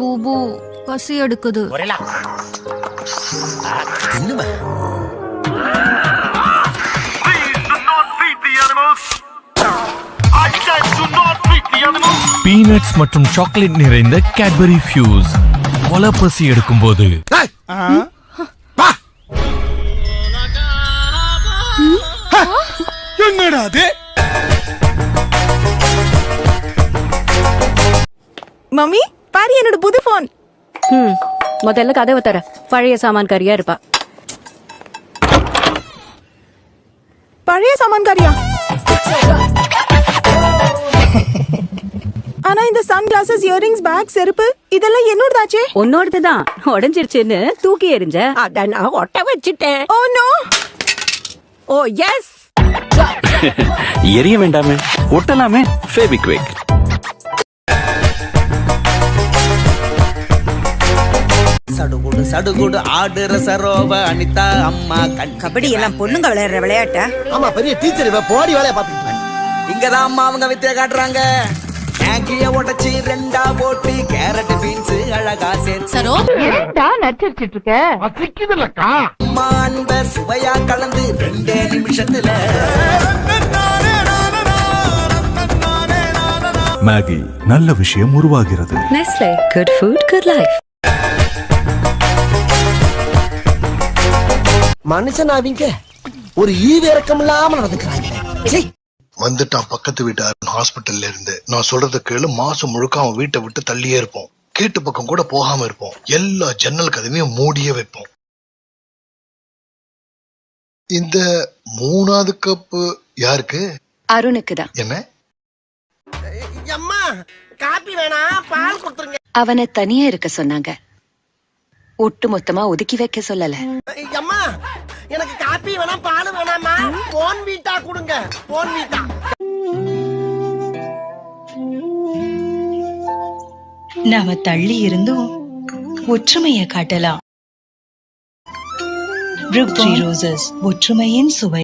பூபு பசி எடுக்குது. ஒரேலா தின்னுமா பீனட்ஸ் மற்றும் சாக்லேட் நிறைந்த கேட்பரி ஃபியூஸ் கொலை பசி. என்னடா அது? மம்மி? பாரு என்னோட புது போன் ம் முதல்ல கதவை தர. பழைய சாமான்காரியா இருப்பா. பழைய சாமான்காரியா? ஆனா இந்த சன் கிளாஸஸ் இயரிங்ஸ் பேக் செருப்பு இதெல்லாம் என்னோடதாச்சே? உன்னோடதுதான். உடஞ்சிருச்சுன்னு தூக்கி எறிஞ்ச. அத நான் ஒட்ட வச்சுட்டேன். Oh no. ஓ எஸ் எரிய வேண்டாமே. ஒட்டலாமே. ஃபேபிக்விக் சடுகுடு சடுகுடு ஆடுற சரோவ அனிதா அம்மா கண் கபடி எல்லாம் பொண்ணுங்க விளையாடுற விளையாட்டா? ஆமா பெரிய டீச்சர் இவ போடி வேலைய பாத்துக்கிட்டு இங்கதான் அம்மா அவங்க வித்திய காட்டுறாங்க. மேகிய உடைச்சி ரெண்டா போட்டு கேரட் பீன்ஸ் அழகா சேர்த்து. அம்மா அன்ப சுவையா கலந்து ரெண்டே நிமிஷத்துல. மேகி நல்ல விஷயம் உருவாகிறது. Nestle good food good life மனுஷன் அவங்க ஒரு ஈவு இறக்கம் இல்லாம நடந்துக்கிறாங்க. வந்துட்டான் பக்கத்து வீட்டு ஹாஸ்பிட்டல்ல இருந்து. நான் சொல்றத கேளு மாசம் முழுக்க அவன் வீட்டை விட்டு தள்ளியே இருப்போம். கேட்டு பக்கம் கூட போகாம இருப்போம். எல்லா ஜன்னல் கதவையும் மூடியே வைப்போம். இந்த மூணாவது கப்பு யாருக்கு? அருணுக்கு தான் என்ன? அம்மா காப்பி வேணாம் பால் கொடுத்துருங்க. அவனை தனியா இருக்க சொன்னாங்க. ஒட்டு மொத்தமா ஒதுக்கி வைக்க சொல்லல. அம்மா எனக்கு காப்பி வேணாம் பால் வேணாமா போன் வீட்டா கொடுங்க. போன் வீட்டா. நாம தள்ளி இருந்தும் ஒற்றுமைய காட்டலாம். ஒற்றுமையின் சுவை.